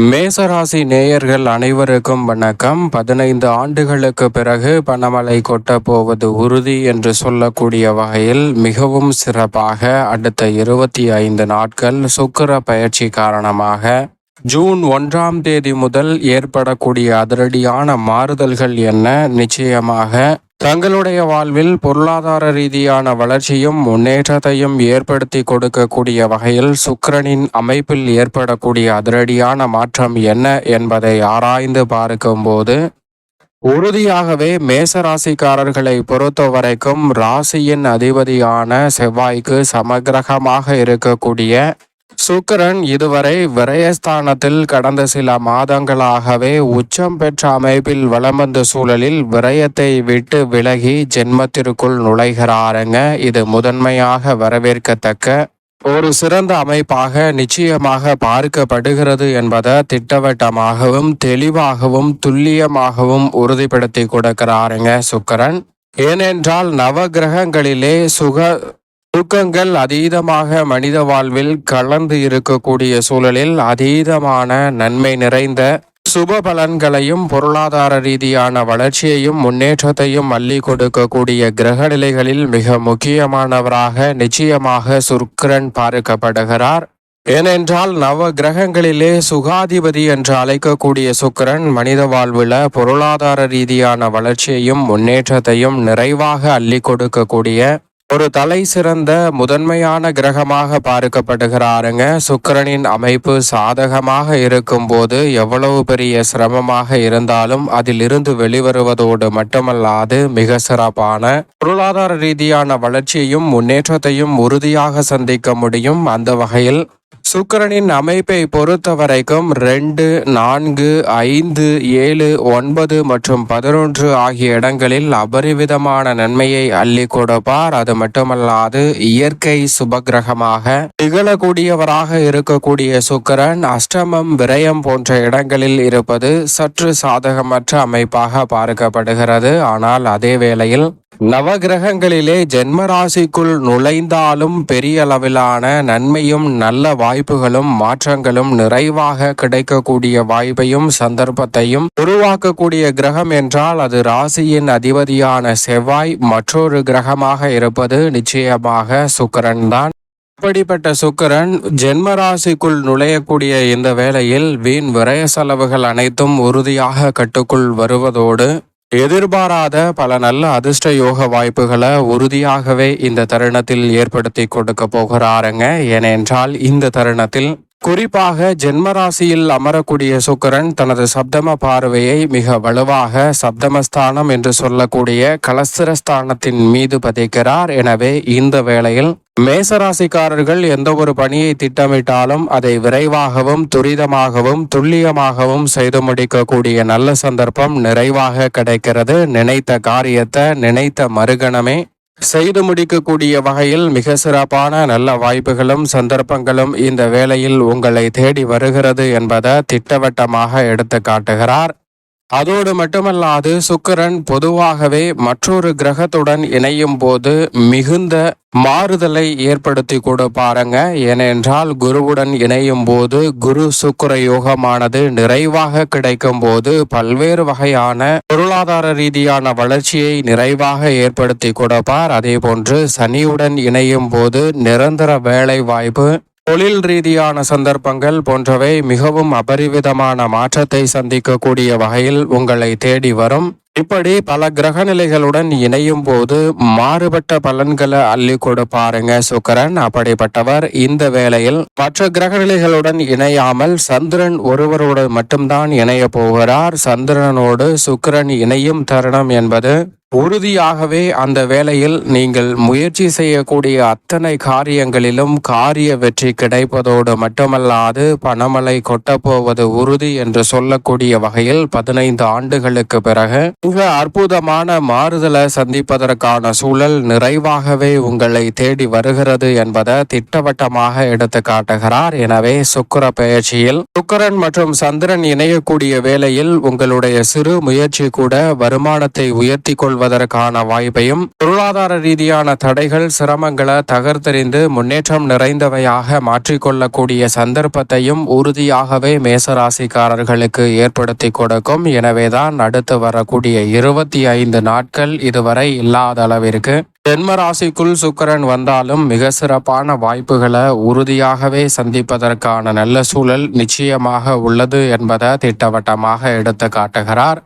மேசராசி நேயர்கள் அனைவருக்கும் வணக்கம். பதினைந்து ஆண்டுகளுக்கு பிறகு பணமழை கொட்ட போவது உறுதி என்று சொல்லக்கூடிய வகையில் மிகவும் சிறப்பாக அடுத்த இருபத்தி ஐந்து நாட்கள் சுக்கிர பயிற்சி காரணமாக ஜூன் ஒன்றாம் தேதி முதல் ஏற்படக்கூடிய அதிரடியான மாறுதல்கள் என்ன? நிச்சயமாக தங்களுடைய வாழ்வில் பொருளாதார ரீதியான வளர்ச்சியும் முன்னேற்றத்தையும் ஏற்படுத்தி கொடுக்கக்கூடிய வகையில் சுக்கரனின் அமைப்பில் ஏற்படக்கூடிய அதிரடியான மாற்றம் என்ன என்பதை ஆராய்ந்து பார்க்கும்போது உறுதியாகவே மேச ராசிக்காரர்களை பொறுத்த வரைக்கும் ராசியின் அதிபதியான செவ்வாய்க்கு சமகிரகமாக இருக்கக்கூடிய சுக்கிரன் இதுவரை விரயஸ்தானத்தில் கடந்த சில மாதங்களாகவே உச்சம் பெற்ற அமைப்பில் வலம் வந்த சூழலில் விரயத்தை விட்டு விலகி ஜென்மத்திற்குள் நுழைகிறாருங்க. இது முதன்மையாக வரவேற்கத்தக்க ஒரு சிறந்த அமைப்பாக நிச்சயமாக பார்க்கப்படுகிறது என்பதை திட்டவட்டமாகவும் தெளிவாகவும் துல்லியமாகவும் உறுதிப்படுத்தி கொடுக்கிறாருங்க சுக்கரன். ஏனென்றால் நவ கிரகங்களிலே சுக துக்கங்கள் அதீதமாக மனித வாழ்வில் கலந்து இருக்கக்கூடிய சூழலில் அதீதமான நன்மை நிறைந்த சுப பலன்களையும் பொருளாதார ரீதியான வளர்ச்சியையும் முன்னேற்றத்தையும் அள்ளி கொடுக்கக்கூடிய கிரக நிலைகளில் மிக முக்கியமானவராக நிச்சயமாக சுர்க்கரன் பார்க்கப்படுகிறார். ஏனென்றால் நவ கிரகங்களிலே சுகாதிபதி என்று அழைக்கக்கூடிய சுக்கரன் மனித வாழ்வில் பொருளாதார ரீதியான வளர்ச்சியையும் முன்னேற்றத்தையும் நிறைவாக அள்ளி கொடுக்கக்கூடிய ஒரு தலை சிறந்த முதன்மையான கிரகமாக பார்க்கப்படுகிறாருங்க. சுக்கிரனின் அமைப்பு சாதகமாக இருக்கும்போது எவ்வளவு பெரிய சிரமமாக இருந்தாலும் அதிலிருந்து வெளிவருவதோடு மட்டுமல்லாது மிக சிறப்பான பொருளாதார ரீதியான வளர்ச்சியையும் முன்னேற்றத்தையும் உறுதியாக சந்திக்க முடியும். அந்த வகையில் சுக்கிரனின் அமைப்பை பொறுத்த வரைக்கும் ரெண்டு நான்கு ஐந்து ஏழு ஒன்பது மற்றும் பதினொன்று ஆகிய இடங்களில் அபரிவிதமான நன்மையை அள்ளி கொடுப்பார். அது மட்டுமல்லாது இயற்கை சுபகிரகமாக திகழக்கூடியவராக இருக்கக்கூடிய சுக்கிரன் அஷ்டமம் விரயம் போன்ற இடங்களில் இருப்பது சற்று சாதகமற்ற அமைப்பாக பார்க்கப்படுகிறது. ஆனால் அதே வேளையில் நவகிரகங்களிலே ஜென்மராசிக்குள் நுழைந்தாலும் பெரிய அளவிலான நன்மையும் நல்ல வாய்ப்புகளும் மாற்றங்களும் நிறைவாக கிடைக்கக்கூடிய வாய்ப்பையும் சந்தர்ப்பத்தையும் உருவாக்கக்கூடிய கிரகம் என்றால் அது ராசியின் அதிபதியான செவ்வாய். மற்றொரு கிரகமாக இருப்பது நிச்சயமாக சுக்கரன் தான். அப்படிப்பட்ட சுக்கரன் ஜென்மராசிக்குள் நுழையக்கூடிய இந்த வேளையில் வீண் விரய செலவுகள் அனைத்தும் உறுதியாக கட்டுக்குள் வருவதோடு எதிர்பாராத பல நல்ல அதிர்ஷ்ட யோக வாய்ப்புகளை உறுதியாகவே இந்த தருணத்தில் ஏற்படுத்தி கொடுக்க போகிறாருங்க. ஏனென்றால் இந்த தருணத்தில் குறிப்பாக ஜென்மராசியில் அமரக்கூடிய சுக்கரன் தனது சப்தம பார்வையை மிக வலுவாக சப்தமஸ்தானம் என்று சொல்லக்கூடிய கலஸ்திரஸ்தானத்தின் மீது பதிக்கிறார். எனவே இந்த வேளையில் மேசராசிக்காரர்கள் எந்த ஒரு பணியை திட்டமிட்டாலும் அதை விரைவாகவும் துரிதமாகவும் துல்லியமாகவும் செய்து முடிக்கக்கூடிய நல்ல சந்தர்ப்பம் நிறைவாக கிடைக்கிறது. நினைத்த காரியத்தை நினைத்த மறுகணமே செய்து முடிக்கக்கூடிய வகையில் மிக சிறப்பான நல்ல வாய்ப்புகளும் சந்தர்ப்பங்களும் இந்த வேளையில் உங்களை தேடி வருகிறது என்பதை திட்டவட்டமாக எடுத்து காட்டுகிறார். அதோடு மட்டுமல்லாது சுக்கிரன் பொதுவாகவே மற்றொரு கிரகத்துடன் இணையும் போது மிகுந்த மாறுதலை ஏற்படுத்தி கொடுப்பாருங்க ஏனென்றால் குருவுடன் இணையும் போது குரு சுக்கர யோகமானது நிறைவாக கிடைக்கும் போது பல்வேறு வகையான பொருளாதார ரீதியான வளர்ச்சியை நிறைவாக ஏற்படுத்தி கொடுப்பார். அதே போன்று சனியுடன் இணையும் போது நிரந்தர வேலை வாய்ப்பு தொழில் ரீதியான சந்தர்ப்பங்கள் போன்றவை மிகவும் அபரிவிதமான மாற்றத்தை சந்திக்கக்கூடிய வகையில் உங்களை தேடி வரும். இப்படி பல கிரக நிலைகளுடன் இணையும் போது மாறுபட்ட பலன்களை அள்ளி கொடுப்பாருங்க சுக்கரன். அப்படிப்பட்டவர் இந்த வேளையில் மற்ற கிரக நிலைகளுடன் இணையாமல் சந்திரன் ஒருவரோடு மட்டும்தான் இணைய போகிறார். சந்திரனோடு சுக்கரன் இணையும் தருணம் என்பது உறுதியாகவே அந்த வேளையில் நீங்கள் முயற்சி செய்யக்கூடிய அத்தனை காரியங்களிலும் காரிய வெற்றி கிடைப்பதோடு மட்டுமல்லாது பணமலை கொட்டப்போவது உறுதி என்று சொல்லக்கூடிய வகையில் பதினைந்து ஆண்டுகளுக்கு பிறகு மிக அற்புதமான மாறுதலை சந்திப்பதற்கான சூழல் நிறைவாகவே உங்களை தேடி வருகிறது என்பதை திட்டவட்டமாக எடுத்து காட்டுகிறார். எனவே சுக்கர பயிற்சியில் சுக்கரன் மற்றும் சந்திரன் இணையக்கூடிய வேளையில் உங்களுடைய சிறு முயற்சி கூட வருமானத்தை உயர்த்தி கொள்வது பெறுவதற்கான வாய்ப்பையும் பொருளாதார ரீதியான தடைகள் சிரமங்களை தகர்த்தெறிந்து முன்னேற்றம் நிறைந்தவையாக மாற்றிக்கொள்ளக்கூடிய சந்தர்ப்பத்தையும் உறுதியாகவே மேசராசிக்காரர்களுக்கு ஏற்படுத்தி கொடுக்கும். எனவேதான் அடுத்து வரக்கூடிய இருபத்தி ஐந்து நாட்கள் இதுவரை இல்லாத அளவிற்கு ஜென்ம ராசிக்குள் சுக்கிரன் வந்தாலும் மிக சிறப்பான வாய்ப்புகளை உறுதியாகவே சந்திப்பதற்கான நல்ல சூழல் நிச்சயமாக உள்ளது என்பதை திட்டவட்டமாக எடுத்து காட்டுகிறார்.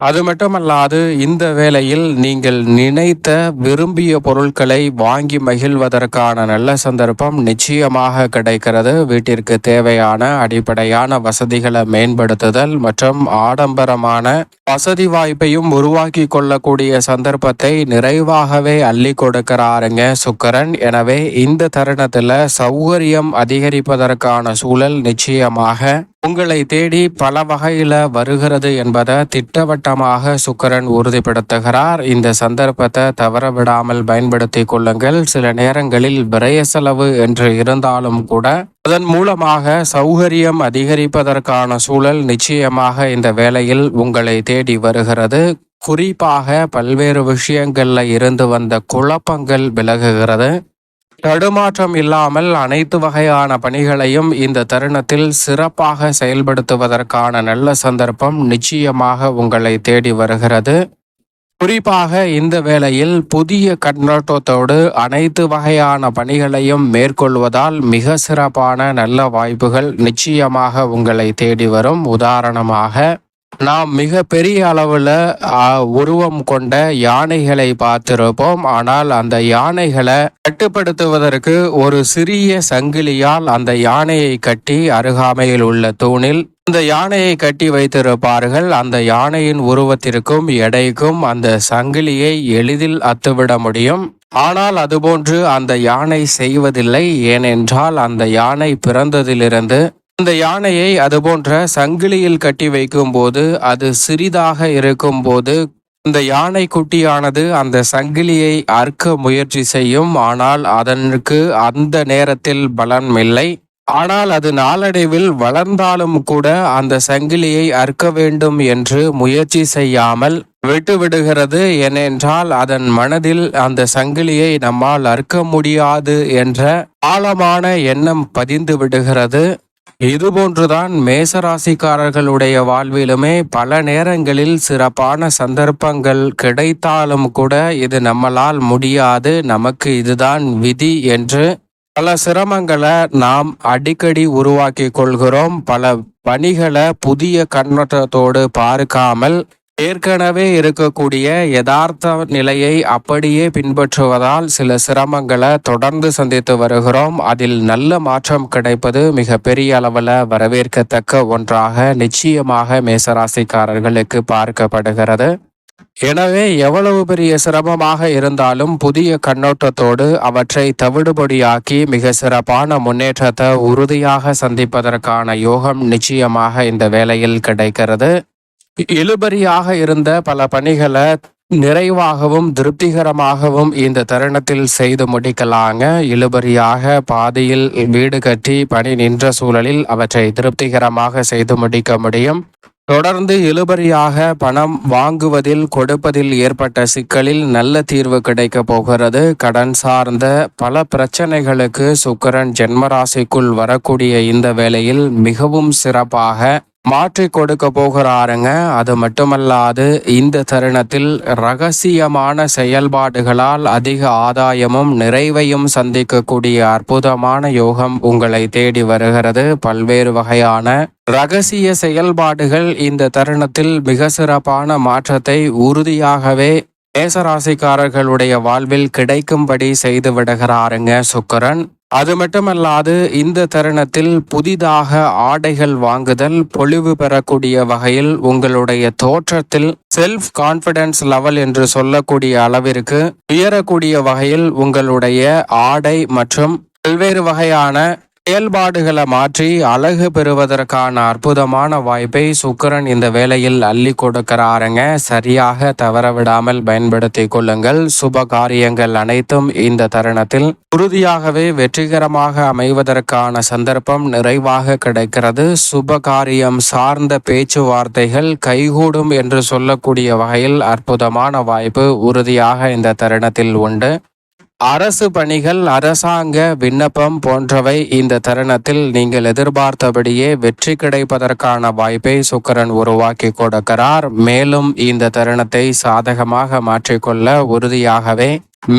அது மட்டுமல்லாது இந்த வேளையில் நீங்கள் நினைத்த விரும்பிய பொருட்களை வாங்கி மகிழ்வதற்கான நல்ல சந்தர்ப்பம் நிச்சயமாக கிடைக்கிறது. வீட்டிற்கு தேவையான அடிப்படையான வசதிகளை மேம்படுத்துதல் மற்றும் ஆடம்பரமான வசதி வாய்ப்பையும் உருவாக்கி கொள்ளக்கூடிய சந்தர்ப்பத்தை நிறைவாகவே அள்ளி கொடுக்கிறாருங்க சுக்கரன். எனவே இந்த தருணத்தில் சௌகரியம் அதிகரிப்பதற்கான சூழல் நிச்சயமாக உங்களை தேடி பல வகையில வருகிறது என்பதை திட்டவட்டமாக சுக்கரன் உறுதிப்படுத்துகிறார். இந்த சந்தர்ப்பத்தை தவற விடாமல் பயன்படுத்தி கொள்ளுங்கள். சில நேரங்களில் விரய செலவு என்று இருந்தாலும் கூட அதன் மூலமாக சௌகரியம் அதிகரிப்பதற்கான சூழல் நிச்சயமாக இந்த வேளையில் உங்களை தேடி வருகிறது. குறிப்பாக பல்வேறு விஷயங்கள்ல இருந்து வந்த குழப்பங்கள் விலகுகிறது. தடுமாற்றம் இல்லாமல் அனைத்து வகையான பணிகளையும் இந்த தருணத்தில் சிறப்பாக செயல்படுத்துவதற்கான நல்ல சந்தர்ப்பம் நிச்சயமாக உங்களை தேடி வருகிறது. குறிப்பாக இந்த வேளையில் புதிய கண்ணோட்டத்தோடு அனைத்து வகையான பணிகளையும் மேற்கொள்வதால் மிக சிறப்பான நல்ல வாய்ப்புகள் நிச்சயமாக உங்களை தேடி வரும். உதாரணமாக நாம் மிக பெரிய அளவில் உருவம் கொண்ட யானைகளை பார்த்திருப்போம். ஆனால் அந்த யானைகளை கட்டுப்படுத்துவதற்கு ஒரு சிறிய சங்கிலியால் அந்த யானையை கட்டி அருகாமையில் உள்ள தூணில் அந்த யானையை கட்டி வைத்திருப்பார்கள். அந்த யானையின் உருவத்திற்கும் எடைக்கும் அந்த சங்கிலியை எளிதில் அத்துவிட முடியும். ஆனால் அதுபோன்று அந்த யானை செய்வதில்லை. ஏனென்றால் அந்த யானை பிறந்ததிலிருந்து அந்த யானையை அதுபோன்ற சங்கிலியில் கட்டி வைக்கும்போது அது சிறிதாக இருக்கும்போது இந்த யானை குட்டியானது அந்த சங்கிலியை அறுக்க முயற்சி செய்யும். ஆனால் அதற்கு அந்த நேரத்தில் பலன் இல்லை. ஆனால் அது நாளடைவில் வளர்ந்தாலும் கூட அந்த சங்கிலியை அறுக்க வேண்டும் என்று முயற்சி செய்யாமல் விட்டுவிடுகிறது ஏனென்றால் அதன் மனதில் அந்த சங்கிலியை நம்மால் அறுக்க முடியாது என்ற ஆழமான எண்ணம் பதிந்து விடுகிறது. இதுபோன்றுதான் மேசராசிக்காரர்களுடைய வாழ்விலுமே பல நேரங்களில் சிறப்பான சந்தர்ப்பங்கள் கிடைத்தாலும் கூட இது நம்மளால் முடியாது நமக்கு இதுதான் விதி என்று பல சிரமங்களை நாம் அடிக்கடி உருவாக்கி கொள்கிறோம். பல பணிகளை புதிய கண்ணோட்டத்தோடு பார்க்காமல் ஏற்கனவே இருக்கக்கூடிய யதார்த்த நிலையை அப்படியே பின்பற்றுவதால் சில சிரமங்களை தொடர்ந்து சந்தித்து வருகிறோம். அதில் நல்ல மாற்றம் கிடைப்பது மிக பெரிய அளவில் வரவேற்கத்தக்க ஒன்றாக நிச்சயமாக மேசராசிக்காரர்களுக்கு பார்க்கப்படுகிறது. எனவே எவ்வளவு பெரிய சிரமமாக இருந்தாலும் புதிய கண்ணோட்டத்தோடு அவற்றை தவிடுபடியாக்கி மிக சிறப்பான முன்னேற்றத்தை உறுதியாக சந்திப்பதற்கான யோகம் நிச்சயமாக இந்த வேளையில் கிடைக்கிறது. இழுபறியாக இருந்த பல பணிகளை நிறைவாகவும் திருப்திகரமாகவும் இந்த தருணத்தில் செய்து முடிக்கலாங்க. இழுபறியாக பாதியில் வீடு கட்டி பணி நின்ற சூழலில் அவற்றை திருப்திகரமாக செய்து முடிக்க முடியும். தொடர்ந்து இழுபறியாக பணம் வாங்குவதில் கொடுப்பதில் ஏற்பட்ட சிக்கலில் நல்ல தீர்வு கிடைக்க போகிறது. கடன் சார்ந்த பல பிரச்சனைகளுக்கு சுக்கரன் ஜென்மராசிக்குள் வரக்கூடிய இந்த வேளையில் மிகவும் சிறப்பாக மாற்றி கொடுக்க போகிறாருங்க. அது மட்டுமல்லாது இந்த தருணத்தில் ரகசியமான செயல்பாடுகளால் அதிக ஆதாயமும் நிறைவையும் சந்திக்கக்கூடிய அற்புதமான யோகம் உங்களை தேடி வருகிறது. பல்வேறு வகையான ரகசிய செயல்பாடுகள் இந்த தருணத்தில் மிக சிறப்பான மாற்றத்தை உறுதியாகவே மேசராசிக்காரர்களுடைய வாழ்வில் கிடைக்கும்படி செய்து விடுகிறாருங்க சுக்கரன். அது மட்டுமல்லாது இந்த தருணத்தில் புதிதாக ஆடைகள் வாங்குதல் பொழிவு பெறக்கூடிய வகையில் உங்களுடைய தோற்றத்தில் செல்ஃப் கான்பிடன்ஸ் லெவல் என்று சொல்லக்கூடிய அளவிற்கு உயரக்கூடிய வகையில் உங்களுடைய ஆடை மற்றும் பல்வேறு வகையான செயல்பாடுகளை மாற்றி அழகு பெறுவதற்கான அற்புதமான வாய்ப்பை சுக்கிரன் இந்த வேளையில் அள்ளி கொடுக்கிறாருங்க. சரியாக தவறவிடாமல் பயன்படுத்தி கொள்ளுங்கள். சுப காரியங்கள் அனைத்தும் இந்த தருணத்தில் உறுதியாகவே வெற்றிகரமாக அமைவதற்கான சந்தர்ப்பம் நிறைவாக கிடைக்கிறது. சுப காரியம் சார்ந்த பேச்சுவார்த்தைகள் கைகூடும் என்று சொல்லக்கூடிய வகையில் அற்புதமான வாய்ப்பு உறுதியாக இந்த தருணத்தில் உண்டு. அரசு பணிகள் அரசாங்க விண்ணப்பம் போன்றவை இந்த தருணத்தில் நீங்கள் எதிர்பார்த்தபடியே வெற்றி கிடைப்பதற்கான வாய்ப்பை சுக்கரன் உருவாக்கி கொடுக்கிறார். மேலும் இந்த தருணத்தை சாதகமாக மாற்றிக்கொள்ள உறுதியாகவே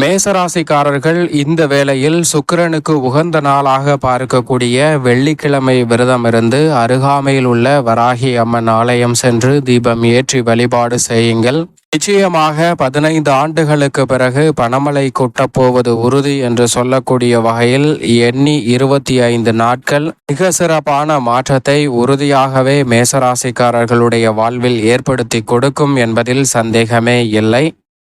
மேசராசிக்காரர்கள் இந்த வேளையில் சுக்கிரனுக்கு உகந்த நாளாக பார்க்கக்கூடிய வெள்ளிக்கிழமை விரதம் இருந்து அருகாமையில் உள்ள வராகி அம்மன் ஆலயம் சென்று தீபம் ஏற்றி வழிபாடு செய்யுங்கள். நிச்சயமாக பதினைந்து ஆண்டுகளுக்கு பிறகு பணமழை கொட்டப்போவது உறுதி என்று சொல்லக்கூடிய வகையில் எண்ணி இருபத்தி ஐந்து நாட்கள் மிக சிறப்பான மாற்றத்தை உறுதியாகவே மேசராசிக்காரர்களுடைய வாழ்வில் ஏற்படுத்தி கொடுக்கும் என்பதில் சந்தேகமே இல்லை.